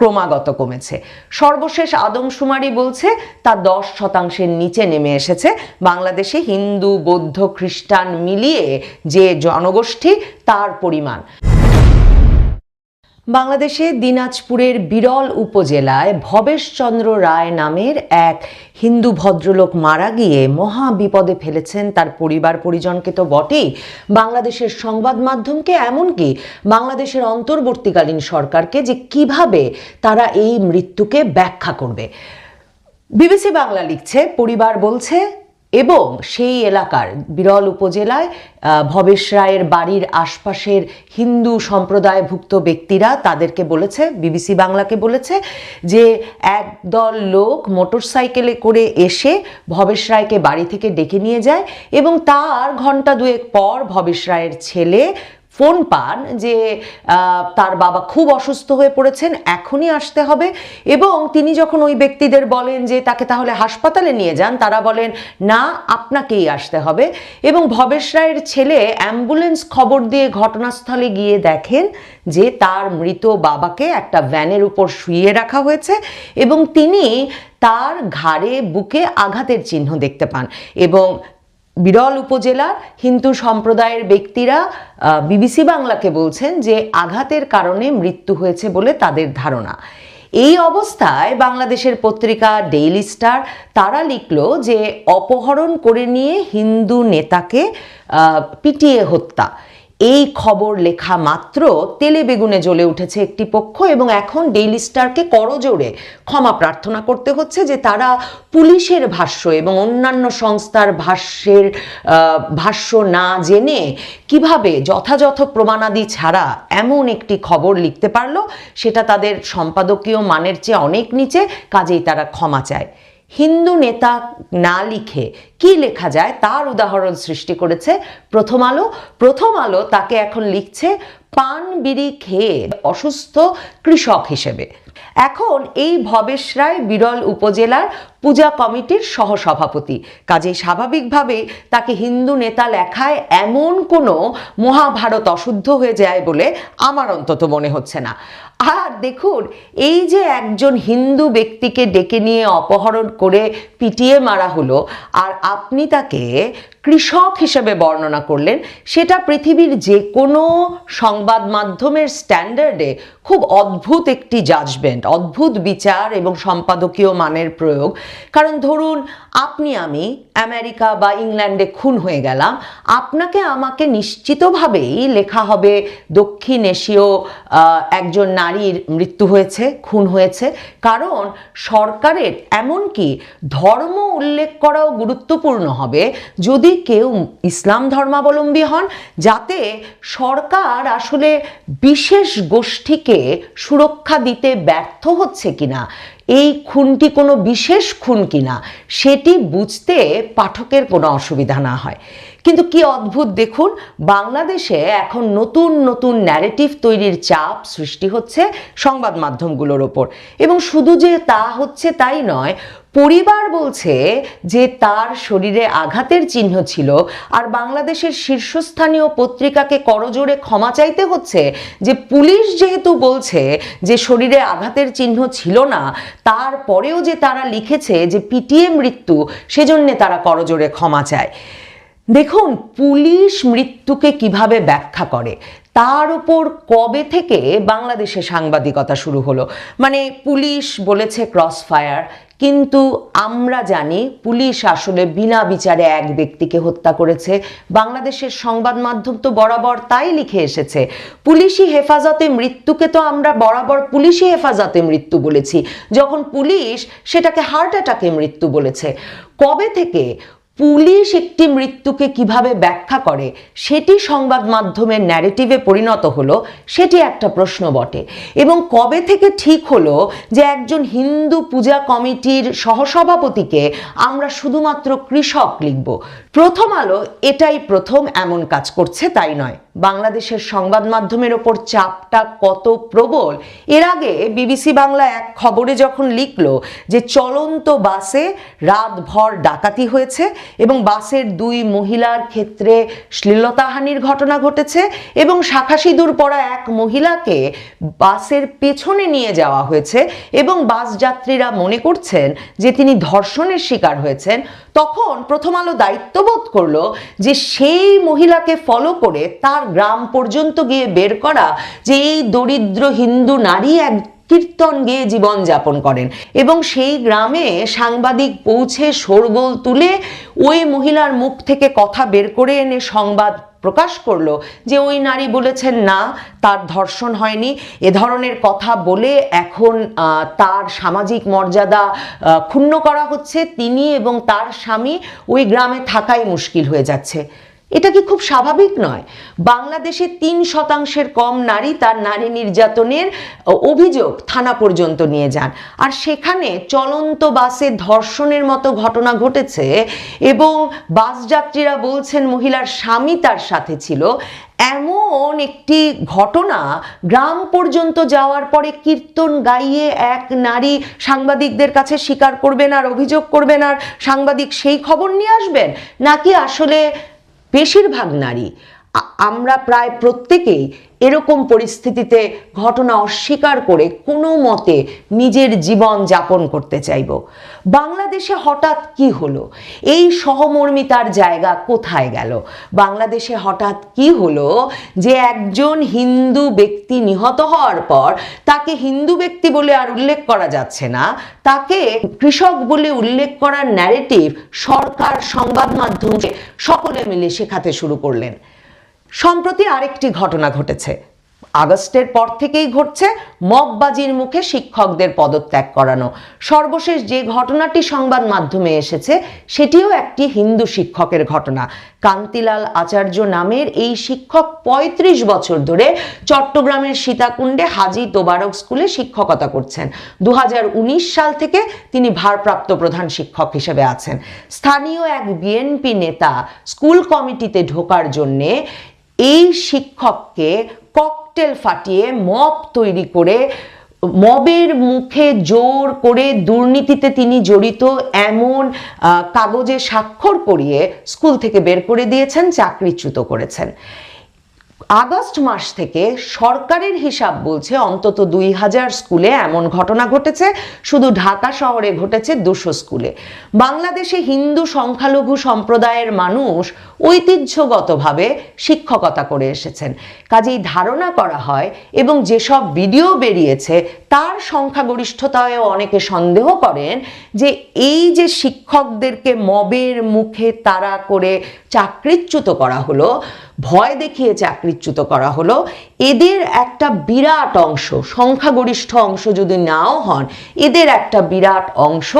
ক্রমাগত কমেছে। সর্বশেষ আদমশুমারি বলছে, তা দশ শতাংশের নিচে নেমে এসেছে। বাংলাদেশে হিন্দু, বৌদ্ধ, খ্রিস্টান মিলিয়ে যে জনগোষ্ঠী, তার পরিমাণ। বাংলাদেশে দিনাজপুরের বিরল উপজেলায় ভবেশচন্দ্র রায় নামের এক হিন্দু ভদ্রলোক মারা গিয়ে মহা বিপদে ফেলেছেন তার পরিবার পরিজনকে তো বটেই। বাংলাদেশের সংবাদ মাধ্যমকে এমনকি বাংলাদেশের অন্তর্বর্তীকালীন সরকারকে যে কীভাবে তারা এই মৃত্যুকে ব্যাখ্যা করবে। বিবিসি বাংলা লিখছে, পরিবার বলছে এবং সেই এলাকার বিরল উপজেলায় ভবেশ রায়ের বাড়ির আশপাশের হিন্দু সম্প্রদায়ভুক্ত ব্যক্তিরা তাদেরকে বলেছে, বিবিসি বাংলাকে বলেছে যে একদল লোক মোটরসাইকেলে করে এসে ভবেশ রায়কে বাড়ি থেকে ডেকে নিয়ে যায় এবং তার ঘণ্টা দুয়েক পর ভবেশ রায়ের ছেলে ফোন পান যে তার বাবা খুব অসুস্থ হয়ে পড়েছেন, এখনই আসতে হবে। এবং তিনি যখন ওই ব্যক্তিদের বলেন যে, তাকে তাহলে হাসপাতালে নিয়ে যান, তারা বলেন, না, আপনাকেই আসতে হবে। এবং ভবেশ রায়ের ছেলে অ্যাম্বুলেন্স খবর দিয়ে ঘটনাস্থলে গিয়ে দেখেন যে, তার মৃত বাবাকে একটা ভ্যানের উপর শুইয়ে রাখা হয়েছে এবং তিনি তার ঘাড়ে বুকে আঘাতের চিহ্ন দেখতে পান। এবং বিরল উপজেলার হিন্দু সম্প্রদায়ের ব্যক্তিরা বিবিসি বাংলাকে বলছেন যে আঘাতের কারণে মৃত্যু হয়েছে বলে তাদের ধারণা। এই অবস্থায় বাংলাদেশের পত্রিকা ডেইলি স্টার তারা লিখল যে অপহরণ করে নিয়ে হিন্দু নেতাকে পিটিয়ে হত্যা। এই খবর লেখা মাত্র তেলে বেগুনে জ্বলে উঠেছে একটি পক্ষ এবং এখন ডেইলি স্টারকে করজোড়ে ক্ষমা প্রার্থনা করতে হচ্ছে যে তারা পুলিশের ভাষ্য এবং অন্যান্য সংস্থার ভাষ্যের ভাষ্য না জেনে কীভাবে যথাযথ প্রমাণাদি ছাড়া এমন একটি খবর লিখতে পারল, সেটা তাদের সম্পাদকীয় মানের চেয়ে অনেক নিচে, কাজেই তারা ক্ষমা চায়। হিন্দু নেতা না লিখে কি লেখা যায় তার উদাহরণ সৃষ্টি করেছে প্রথম আলো। প্রথম আলো তাকে এখন লিখছে পান বিড়ি খেয়ে অসুস্থ কৃষক হিসেবে। এখন এই ভবেশ রায় বিরল উপজেলার পূজা কমিটির সহসভাপতি। কাজেই স্বাভাবিকভাবে তাকে হিন্দু নেতা লেখায় এমন কোনো মহাভারত অশুদ্ধ হয়ে যায় বলে আমার অন্তত মনে হচ্ছে না। আর দেখুন, এই যে একজন হিন্দু ব্যক্তিকে ডেকে নিয়ে অপহরণ করে পিটিয়ে মারা হলো, আর আপনি তাকে কৃষক হিসেবে বর্ণনা করলেন, সেটা পৃথিবীর যে কোনো সংবাদ মাধ্যমের স্ট্যান্ডার্ডে খুব অদ্ভুত একটি জাজমেন্ট অদ্ভুত বিচার এবং সম্পাদকীয় মানের প্রয়োগ। কারণ ধরুন, আপনি, আমি আমেরিকা বা ইংল্যান্ডে খুন হয়ে গেলাম, আপনাকে আমাকে নিশ্চিতভাবেই লেখা হবে, দক্ষিণ এশীয় একজন নারীর মৃত্যু হয়েছে, খুন হয়েছে। কারণ সরকারের এমনকি ধর্ম উল্লেখ করাও গুরুত্বপূর্ণ হবে যদি কেউ ইসলাম ধর্মাবলম্বী হন, যাতে সরকার আসলে বিশেষ গোষ্ঠীকে সুরক্ষা দিতে ব্যর্থ হচ্ছে কিনা, এই খুনটি কোনো বিশেষ খুন কিনা, সেটি বুঝতে পাঠকের কোনো অসুবিধা না হয়। কিন্তু কি অদ্ভুত, দেখুন, বাংলাদেশে এখন নতুন নতুন ন্যারেটিভ তৈরির চাপ সৃষ্টি হচ্ছে সংবাদ মাধ্যমগুলোর ওপর। এবং শুধু যে তা হচ্ছে তাই নয়, পরিবার বলছে যে তার শরীরে আঘাতের চিহ্ন ছিল, আর বাংলাদেশের শীর্ষস্থানীয় পত্রিকাকে করজোড়ে ক্ষমা চাইতে হচ্ছে যে পুলিশ যেহেতু বলছে যে শরীরে আঘাতের চিহ্ন ছিল না, তারপরেও যে তারা লিখেছে যে পিটিএ মৃত্যু, সেজন্যে তারা করজোড়ে ক্ষমা চায়। দেখুন, পুলিশ মৃত্যুকে কীভাবে ব্যাখ্যা করে? তার উপর কবে থেকে বাংলাদেশে সাংবাদিকতা শুরু হলো? মানে পুলিশ বলেছে ক্রস ফায়ার কিন্তু আমরা জানি পুলিশ আসলে বিনা বিচারে এক ব্যক্তিকে হত্যা করেছে। বাংলাদেশের সংবাদ মাধ্যম তো বরাবর তাই লিখে এসেছে। পুলিশি হেফাজতে মৃত্যুকে তো আমরা বরাবর পুলিশি হেফাজতে মৃত্যু বলেছি। যখন পুলিশ সেটাকে হার্ট অ্যাটাকে মৃত্যু বলেছে। কবে থেকে পুলিশ একটি মৃত্যুকে কীভাবে ব্যাখ্যা করে, সেটি সংবাদ মাধ্যমের ন্যারেটিভে পরিণত হলো, সেটি একটা প্রশ্ন বটে। এবং কবে থেকে ঠিক হলো যে একজন হিন্দু পূজা কমিটির সহসভাপতিকে আমরা শুধুমাত্র কৃষক লিখব? প্রথম আলো এটাই প্রথম, এমন কাজ করছে, তাই নয়। বাংলাদেশের সংবাদ মাধ্যমের ওপর চাপটা কত প্রবল? এর আগে বিবিসি বাংলা এক খবরে যখন লিখলো যে চলন্ত বাসে রাতভর ডাকাতি হয়েছে এবং বাসের দুই মহিলার ক্ষেত্রে শ্লীলতাহানির ঘটনা ঘটেছে এবং শাখা সিঁদুর পড়া এক মহিলাকে বাসের পেছনে নিয়ে যাওয়া হয়েছে এবং বাস যাত্রীরা মনে করছেন যে তিনি ধর্ষণের শিকার হয়েছেন। তখন প্রথম আলো দায়িত্ববোধ করল যে সেই মহিলাকে ফলো করে তার গ্রাম পর্যন্ত গিয়ে বের করা যে এই দরিদ্র হিন্দু নারী এক কীর্তন গেয়ে জীবন যাপন করেন। এবং সেই গ্রামে সাংবাদিক পৌঁছে শোরগোল তুলে ওই মহিলার মুখ থেকে কথা বের করে এনে সংবাদ প্রকাশ করল যে ওই নারী বলেছেন, না, তার ধর্ষণ হয়নি। এ ধরনের কথা বলে এখন তার সামাজিক মর্যাদা ক্ষুণ্ণ করা হচ্ছে। তিনি এবং তার স্বামী ওই গ্রামে থাকাই মুশকিল হয়ে যাচ্ছে। এটা কি খুব স্বাভাবিক নয়? বাংলাদেশে তিন শতাংশের কম নারী তার নারী নির্যাতনের অভিযোগ থানা পর্যন্ত নিয়ে যান। আর সেখানে চলন্ত বাসে ধর্ষণের মতো ঘটনা ঘটেছে এবং বাস যাত্রীরা বলছেন মহিলার স্বামী তার সাথে ছিল। এমন একটি ঘটনা গ্রাম পর্যন্ত যাওয়ার পরে কীর্তন গাইয়ে এক নারী সাংবাদিকদের কাছে স্বীকার করবেন আর অভিযোগ করবেন আর সাংবাদিক সেই খবর নিয়ে আসবেন? নাকি আসলে বেশিরভাগ নারী আমরা প্রায় প্রত্যেকেই এরকম পরিস্থিতিতে ঘটনা অস্বীকার করে কোনো মতে নিজের জীবন যাপন করতে চাইব। বাংলাদেশে হঠাৎ কি হলো? এই সহমর্মিতার জায়গা কোথায় গেল? বাংলাদেশে হঠাৎ কি হলো যে একজন হিন্দু ব্যক্তি নিহত হওয়ার পর তাকে হিন্দু ব্যক্তি বলে আর উল্লেখ করা যাচ্ছে না, তাকে কৃষক বলে উল্লেখ করার ন্যারেটিভ সরকার সংবাদ মাধ্যম সকলে মিলে শেখাতে শুরু করলেন। সম্প্রতি আরেকটি ঘটনা ঘটেছে। আগস্টের পর থেকেই ঘটছে মববাজির মুখে শিক্ষকদের পদত্যাগ করানো। সর্বশেষ যে ঘটনাটি সংবাদ মাধ্যমে এসেছে, সেটিও একটি হিন্দু শিক্ষকের ঘটনা। কান্তিলাল আচার্য নামের এই শিক্ষক ৩৫ বছর ধরে চট্টগ্রামের সীতাকুণ্ডে হাজি তোবারক স্কুলে শিক্ষকতা করছেন। দু হাজার উনিশ সাল থেকে তিনি ভারপ্রাপ্ত প্রধান শিক্ষক হিসেবে আছেন। স্থানীয় এক বিএনপি নেতা স্কুল কমিটিতে ঢোকার জন্যে এই শিক্ষককে ককটেল ফাটিয়ে মব তৈরি করে, মবের মুখে জোর করে দুর্নীতিতে তিনি জড়িত এমন কাগজে স্বাক্ষর করিয়ে স্কুল থেকে বের করে দিয়েছেন, চাকরিচ্যুত করেছেন। আগস্ট মাস থেকে সরকারের হিসাব বলছে অন্তত দুই হাজার স্কুলে এমন ঘটনা ঘটেছে। শুধু ঢাকা শহরে ঘটেছে দুশো স্কুলে। বাংলাদেশে হিন্দু সংখ্যালঘু সম্প্রদায়ের মানুষ ঐতিহ্যগতভাবে শিক্ষকতা করে এসেছেন। কাজেই ধারণা করা হয় এবং যেসব ভিডিও বেরিয়েছে, তার সংখ্যাগরিষ্ঠতায়ও অনেকে সন্দেহ করেন যে এই যে শিক্ষকদেরকে মবের মুখে তাড়া করে চাকরিচ্যুত করা হলো ভয় দেখিয়ে চাকরিচ্যুত করা হলো। এদের একটা বিরাট অংশ, সংখ্যাগরিষ্ঠ অংশ যদি নাও হন, এদের একটা বিরাট অংশ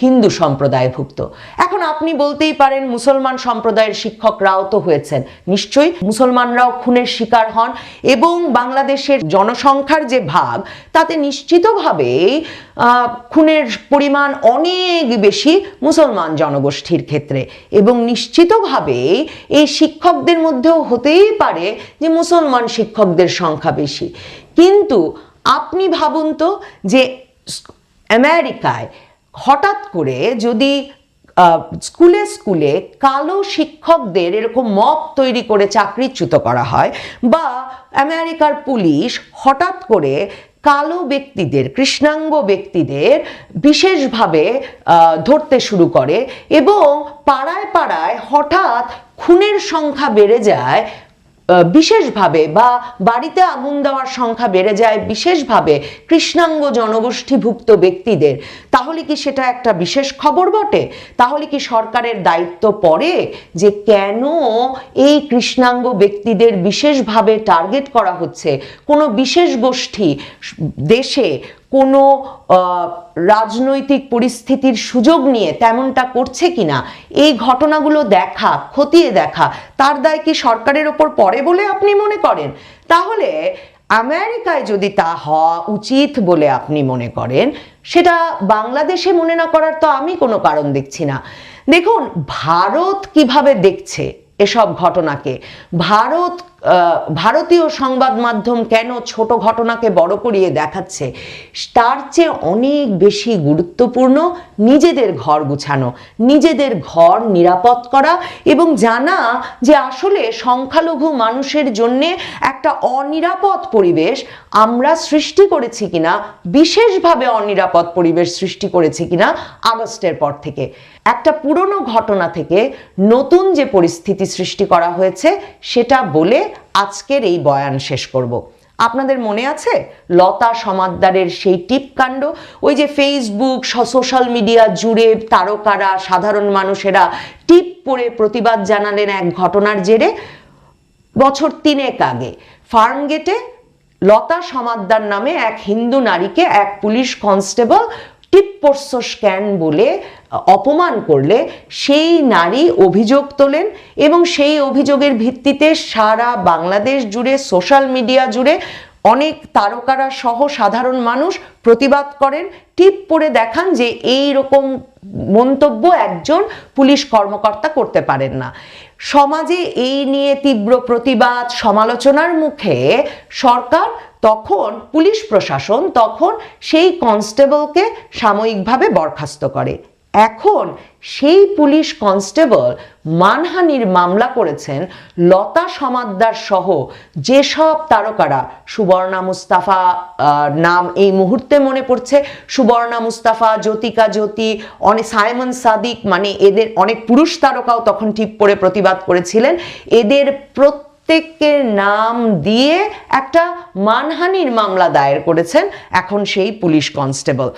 হিন্দু সম্প্রদায়ভুক্ত। এখন আপনি বলতেই পারেন মুসলমান সম্প্রদায়ের শিক্ষকরাও তো হয়েছেন। নিশ্চয়ই মুসলমানরাও খুনের শিকার হন এবং বাংলাদেশের জনসংখ্যার যে ভাগ, তাতে নিশ্চিতভাবেই খুনের পরিমাণ অনেক বেশি মুসলমান জনগোষ্ঠীর ক্ষেত্রে। এবং নিশ্চিতভাবেই এই শিক্ষকদের মধ্যেও হতেই পারে যে মুসলমান শিক্ষকদের সংখ্যা বেশি। কিন্তু আপনি ভাবুন তো যে আমেরিকায় হঠাৎ করে যদি স্কুলে স্কুলে কালো শিক্ষকদের এরকম মব তৈরি করে চাকরিচ্যুত করা হয় বা আমেরিকার পুলিশ হঠাৎ করে কালো ব্যক্তিদের, কৃষ্ণাঙ্গ ব্যক্তিদের বিশেষভাবে ধরতে শুরু করে এবং পাড়ায় পাড়ায় হঠাৎ খুনের সংখ্যা বেড়ে যায় বিশেষভাবে বা বাড়িতে আগুন দেওয়ার সংখ্যা বেড়ে যায় বিশেষভাবে কৃষ্ণাঙ্গ জনগোষ্ঠীভুক্ত ব্যক্তিদের, তাহলে কি সেটা একটা বিশেষ খবর বটে? তাহলে কি সরকারের দায়িত্ব পড়ে যে কেন এই কৃষ্ণাঙ্গ ব্যক্তিদের বিশেষভাবে টার্গেট করা হচ্ছে? কোনো বিশেষ গোষ্ঠী, দেশে কোনো রাজনৈতিক পরিস্থিতির সুযোগ নিয়ে তেমনটা করছে কিনা, এই ঘটনাগুলো দেখা, খতিয়ে দেখা, তার দায় কি সরকারের ওপর পড়ে বলে আপনি মনে করেন? তাহলে আমেরিকায় যদি তা হওয়া উচিত বলে আপনি মনে করেন, সেটা বাংলাদেশে মনে না করার তো আমি কোনো কারণ দেখছি না। দেখুন, ভারত কীভাবে দেখছে এসব ঘটনাকে? ভারত ভারতীয় সংবাদ মাধ্যম কেন ছোট ঘটনাকে বড় করিয়ে দেখাচ্ছে? তার চেয়ে অনেক বেশি গুরুত্বপূর্ণ নিজেদের ঘর গুছানো, নিজেদের ঘর নিরাপদ করা এবং জানা যে আসলে সংখ্যালঘু মানুষের জন্যে একটা অনিরাপদ পরিবেশ আমরা সৃষ্টি করেছি কিনা, বিশেষভাবে অনিরাপদ পরিবেশ সৃষ্টি করেছি কিনা আগস্টের পর থেকে। একটা পুরনো ঘটনা থেকে নতুন যে পরিস্থিতি সৃষ্টি করা হয়েছে সেটা বলে আজকের এই বয়ান শেষ করব। আপনাদের মনে আছে? লতা সমাদ্দারের সেই টিপকাণ্ড ওই যে ফেসবুক সোশ্যাল মিডিয়া জুড়ে তারকারা, সাধারণ মানুষেরা টিপ পড়ে প্রতিবাদ জানালেন এক ঘটনার জেরে। বছর তিনেক আগে ফার্মগেটে লতা সমাদ্দার নামে এক হিন্দু নারীকে এক পুলিশ কনস্টেবল টিপ্পর্স স্ক্যান বলে অপমান করলে সেই নারী অভিযোগ তোলেন এবং সেই অভিযোগের ভিত্তিতে সারা বাংলাদেশ জুড়ে, সোশ্যাল মিডিয়া জুড়ে অনেক তারকারা সহ সাধারণ মানুষ প্রতিবাদ করেন। টিপ পড়ে দেখান যে এই রকম মন্তব্য একজন পুলিশ কর্মকর্তা করতে পারেন না। সমাজে এই নিয়ে তীব্র প্রতিবাদ সমালোচনার মুখে সরকার তখন, পুলিশ প্রশাসন তখন সেই কনস্টেবলকে সাময়িকভাবে বরখাস্ত করে। এখন সেই পুলিশ কনস্টেবল মানহানির মামলা করেছেন লতা সমাদ্দার সহ যেসব তারকারা। সুবর্ণা মুস্তাফা নাম এই মুহূর্তে মনে পড়ছে। সুবর্ণা মুস্তাফা, জ্যোতিকা জ্যোতি অনেক সাইমন সাদিক মানে এদের অনেক পুরুষ তারকাও তখন ঠিক করে প্রতিবাদ করেছিলেন। এদের প্রত্যেক প্রত্যেকের নাম দিয়ে একটা মানহানির মামলা দায়ের করেছেন এখন সেই পুলিশ কনস্টেবল।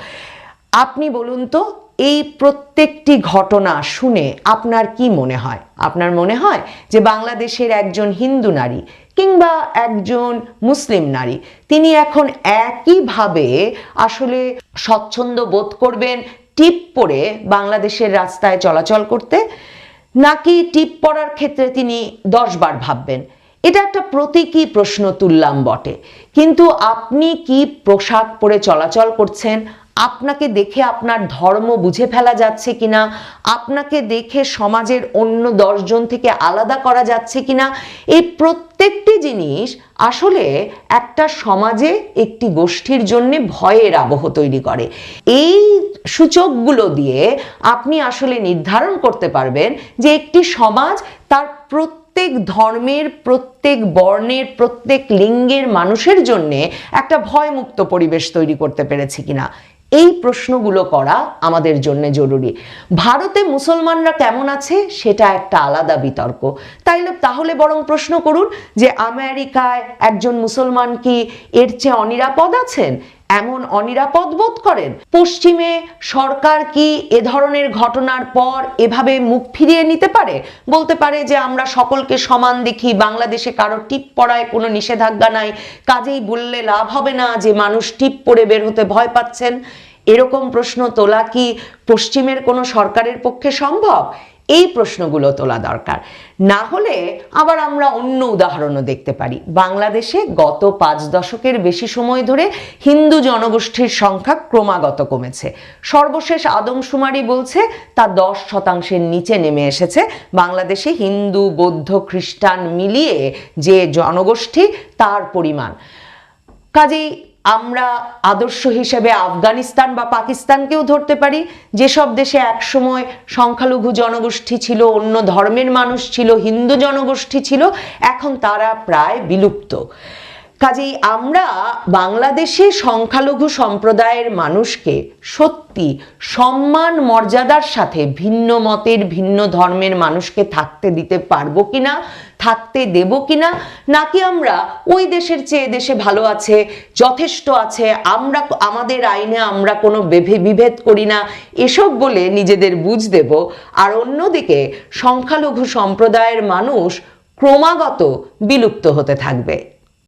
আপনি বলুন তো এই প্রত্যেকটি ঘটনা শুনে আপনার কি মনে হয়? আপনার মনে হয় যে বাংলাদেশের একজন হিন্দু নারী কিংবা একজন মুসলিম নারী, তিনি এখন একইভাবে আসলে স্বচ্ছন্দ বোধ করবেন টিপ পরে বাংলাদেশের রাস্তায় চলাচল করতে, নাকি টিপ পড়ার ক্ষেত্রে তিনি দশবার ভাববেন? এটা একটা প্রতীকী প্রশ্ন তুললাম বটে। কিন্তু আপনি কি পোশাক পরে চলাচল করছেন? আপনাকে দেখে আপনার ধর্ম বুঝে ফেলা যাচ্ছে কিনা? আপনাকে দেখে সমাজের অন্য দশজন থেকে আলাদা করা যাচ্ছে কিনা? এই প্রত্যেকটি জিনিস আসলে একটা সমাজে একটি গোষ্ঠীর জন্য ভয়ের আবহ তৈরি করে। এই সূচকগুলো দিয়ে আপনি আসলে নির্ধারণ করতে পারবেন যে একটি সমাজ তার প্রত্যেক ধর্মের, প্রত্যেক বর্ণের, প্রত্যেক লিঙ্গের মানুষের জন্যে একটা ভয়মুক্ত পরিবেশ তৈরি করতে পেরেছে কিনা। এই প্রশ্নগুলো করা আমাদের জন্য জরুরি। ভারতে মুসলমানরা কেমন আছে সেটা একটা আলাদা বিতর্ক। তাইলে, তাহলে বরং প্রশ্ন করুন যে, আমেরিকায় একজন মুসলমান কি এর চেয়ে অনিরাপদ আছেন? এমন অনিরাপদ বোধ করেন? পশ্চিমে সরকার কি এ ধরনের ঘটনার পর এভাবে মুখ ফিরিয়ে নিতে পারে? বলতে পারে যে আমরা সকলকে সমান দেখি, বাংলাদেশে কারও টিপ পড়ায় কোনো নিষেধাজ্ঞা নাই, কাজেই বললে লাভ হবে না যে মানুষ টিপ পরে বের হতে ভয় পাচ্ছেন? এরকম প্রশ্ন তোলা কি পশ্চিমের কোনো সরকারের পক্ষে সম্ভব? এই প্রশ্নগুলো তোলা দরকার। না হলে আবার আমরা অন্য উদাহরণও দেখতে পারি। বাংলাদেশে গত পাঁচ দশকের বেশি সময় ধরে হিন্দু জনগোষ্ঠীর সংখ্যা ক্রমাগত কমেছে। সর্বশেষ আদমশুমারি বলছে তা দশ শতাংশের নিচে নেমে এসেছে। বাংলাদেশে হিন্দু, বৌদ্ধ, খ্রিস্টান মিলিয়ে যে জনগোষ্ঠী, তার পরিমাণ। কাজেই আমরা আদর্শ হিসেবে আফগানিস্তান বা পাকিস্তানকেও ধরতে পারি। যেসব দেশে একসময় সংখ্যালঘু জনগোষ্ঠী ছিল, অন্য ধর্মের মানুষ ছিল, হিন্দু জনগোষ্ঠী ছিল, এখন তারা প্রায় বিলুপ্ত। কাজেই আমরা বাংলাদেশে সংখ্যালঘু সম্প্রদায়ের মানুষকে সত্যি সম্মান, মর্যাদার সাথে ভিন্ন মতের, ভিন্ন ধর্মের মানুষকে থাকতে দিতে পারব কিনা থাকতে দেব কিনা? নাকি আমরা ওই দেশের চেয়ে দেশে ভালো আছে, যথেষ্ট আছে, আমরা আমাদের আইনে আমরা কোনো বেভে- বিভেদ করি না? এসব বলে নিজেদের বুঝ দেব। আর অন্যদিকে সংখ্যালঘু সম্প্রদায়ের মানুষ ক্রমাগত বিলুপ্ত হতে থাকবে।